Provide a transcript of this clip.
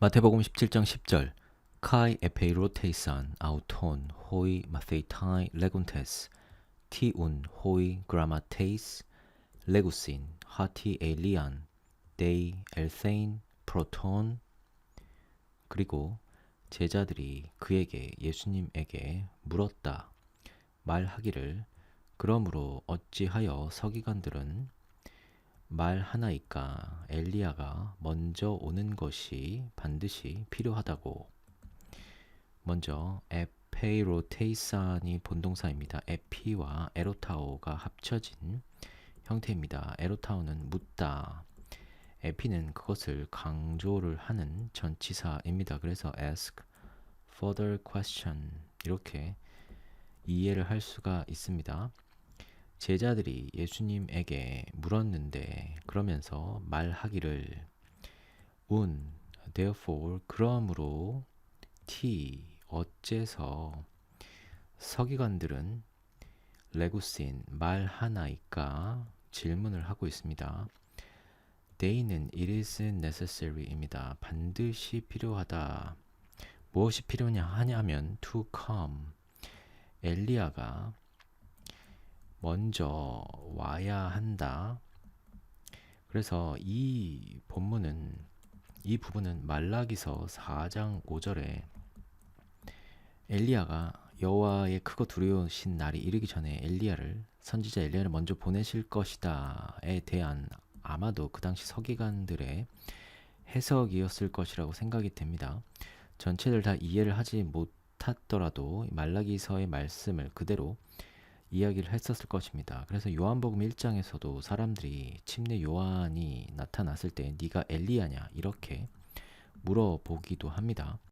마태복음 17장 10절. 카이 에페이로 테이산 아우톤 호이 마페이타이 레곤테스 티운 호이 그라마테이스 레구신 하티 에일리안 데이 엘세인 프로톤 그리고 제자들이 그에게 예수님에게 물었다. 말하기를 그러므로 어찌하여 서기관들은 말 하나이까 엘리야가 먼저 오는 것이 반드시 필요하다고. 먼저 에페이로테이산이 본동사입니다. 에피와 에로타오가 합쳐진 형태입니다. 에로타오는 묻다. 에피는 그것을 강조를 하는 전치사입니다. 그래서 ask further question 이렇게 이해를 할 수가 있습니다. 제자들이 예수님에게 물었는데 그러면서 말하기를 운 therefore 그러므로 t 어째서 서기관들은 레구신 말 하나이까 질문을 하고 있습니다. they는 it is necessary입니다. 반드시 필요하다. 무엇이 필요냐 하냐면 to come 엘리야가 먼저 와야 한다. 그래서 이 본문은 이 부분은 말라기서 4장 5절에 엘리야가 여호와의 크고 두려우신 날이 이르기 전에 엘리야를 선지자 엘리야를 먼저 보내실 것이다에 대한 아마도 그 당시 서기관들의 해석이었을 것이라고 생각이 됩니다. 전체를 다 이해를 하지 못하더라도 말라기서의 말씀을 그대로 이야기를 했었을 것입니다. 그래서 요한복음 1장에서도 사람들이 침례 요한이 나타났을 때 네가 엘리야냐 이렇게 물어보기도 합니다.